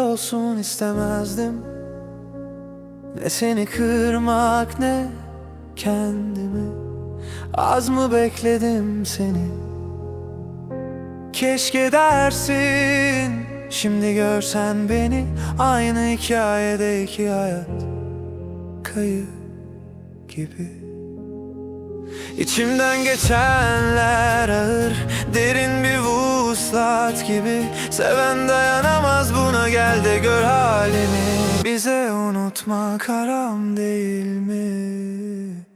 olsun istemezdim. Ne seni kırmak ne kendimi. Az mı bekledim seni? Keşke dersin Şimdi görsen beni. Aynı hikayede iki hayat Kayıp gibi. İçimden geçenler ağır Derin bir vuslat gibi. Seven dayanamaz gel de gör halimi Bize unutmak haram değil mi?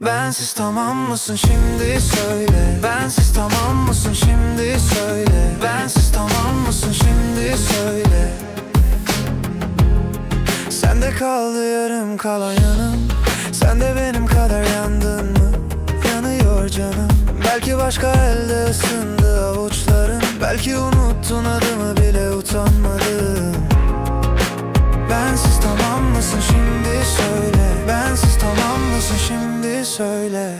Bensiz tamam mısın şimdi söyle. Bensiz tamam mısın şimdi söyle. Bensiz tamam mısın şimdi söyle. Sende kaldı yarım kalan yanım. Sen de benim kadar yandın mı? Yanıyor canım. Belki başka elde ısındı avuçların. Belki unuttun adımı bile utanmadım şimdi söyle.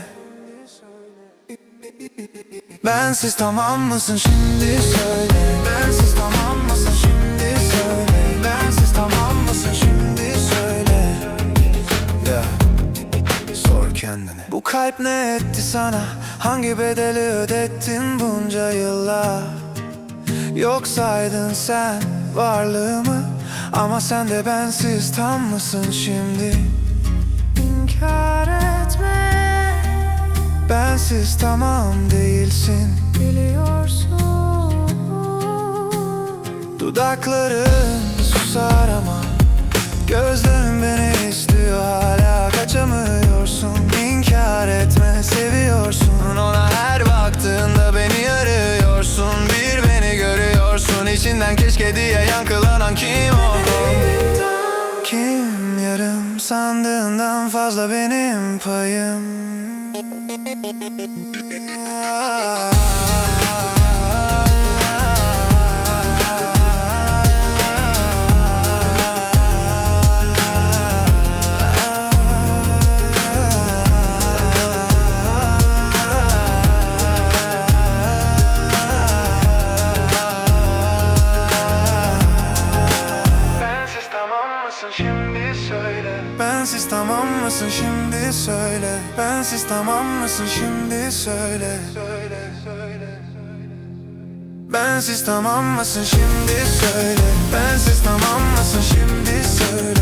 Bensiz tamam mısın? Şimdi söyle. Bensiz tamam mısın? Şimdi söyle. Bensiz tamam mısın? Şimdi söyle. Ya Sor kendine. Bu kalp ne etti sana? Hangi bedeli ödettin bunca yıllar Yok saydın sen varlığımı Ama sen de bensiz tam mısın şimdi İnkar etme. Bensiz tamam değilsin. Biliyorsun. Dudakların susar ama Gözlerin beni istiyor. Hala kaçamıyorsun. İnkar etme seviyorsun. Ona her baktığında beni arıyorsun. Bir beni görüyorsun. İçinden keşke diye yankılanan kim o? Kim yarım sandığından fazla benim payım. Bensiz tamam mısın şimdi Bensiz tamam mısın? Şimdi söyle. Bensiz tamam mısın? Şimdi söyle. Söyle söyle Bensiz tamam mısın? Şimdi söyle. Bensiz tamam mısın? Şimdi söyle